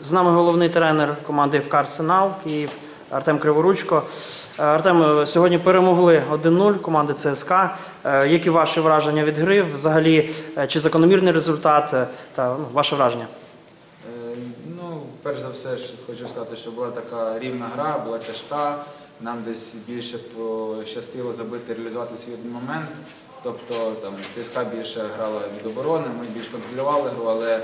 З нами головний тренер команди ФК Арсенал Київ Артем Криворучко. Е, Артем, е, сьогодні перемогли 1-0 команди ЦСКА. Е, Які ваші враження від гри? Взагалі, чи закономірний результат та ну, ваше враження? Ну, перш за все, хочу сказати, що була така рівна гра, була тяжка. Нам десь більше пощастило забити, реалізувати свій один момент. Тобто там ЦСКА більше грала від оборони, ми більш контролювали гру, але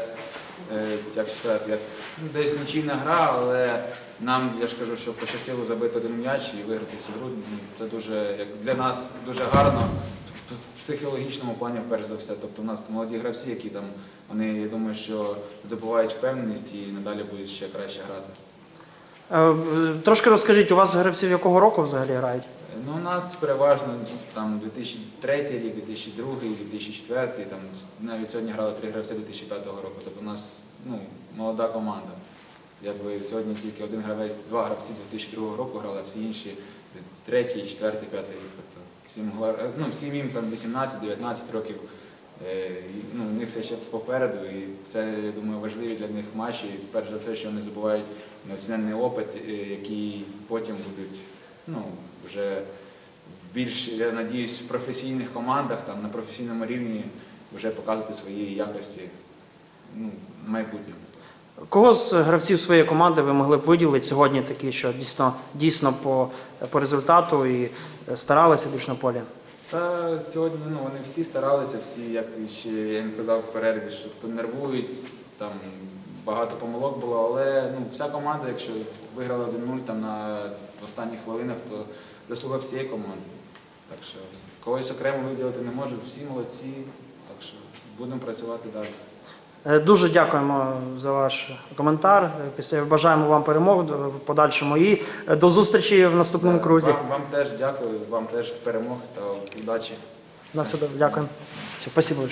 як сказати, як ну, десь нічийна гра, але нам, я ж кажу, що пощастило забити один м'яч і виграти цю гру. Ну, Це дуже як для нас дуже гарно в психологічному плані, перш за все. Тобто у нас молоді гравці, які там вони, я думаю, що здобувають впевненість і надалі будуть ще краще грати. Е, Трошки розкажіть, у вас гравців якого року взагалі грають? Ну, у нас переважно там 2003 рік, 2002, 2004, там навіть сьогодні грали три гравці 2005 року. Тобто у нас ну, молода команда. Якби сьогодні тільки один гравець, два гравці 2002 року грали, а всі інші третій, четвертий, п'ятий рік. Тобто всім, ну, всім їм там 18-19 років. Е, Ну, у них все ще попереду, і це, я думаю, важливі для них матчі. Перш за все, що вони здобувають неоціненний опит, е, який потім будуть ну, вже в більш, я надіюсь, в професійних командах, там, на професійному рівні вже показувати свої якості ну, в майбутньому. Кого з гравців своєї команди ви могли б виділити сьогодні такі, що дійсно, дійсно по, по результату і старалися більш на полі? Та сьогодні ну, вони всі старалися, всі, як ще я їм казав в перерві, що то нервують, там багато помилок було, але ну, вся команда, якщо виграла 1-0 там на останніх хвилинах, то заслуга всієї команди. Так що когось окремо виділити не можу, всі молодці, так що будемо працювати далі. Е, Дуже дякуємо за ваш коментар. Е, Після бажаємо вам перемог в подальшому і е, до зустрічі в наступному крузі. Вам, вам теж дякую, вам теж перемог та удачі. На все добре. Дякуємо. Спасибо.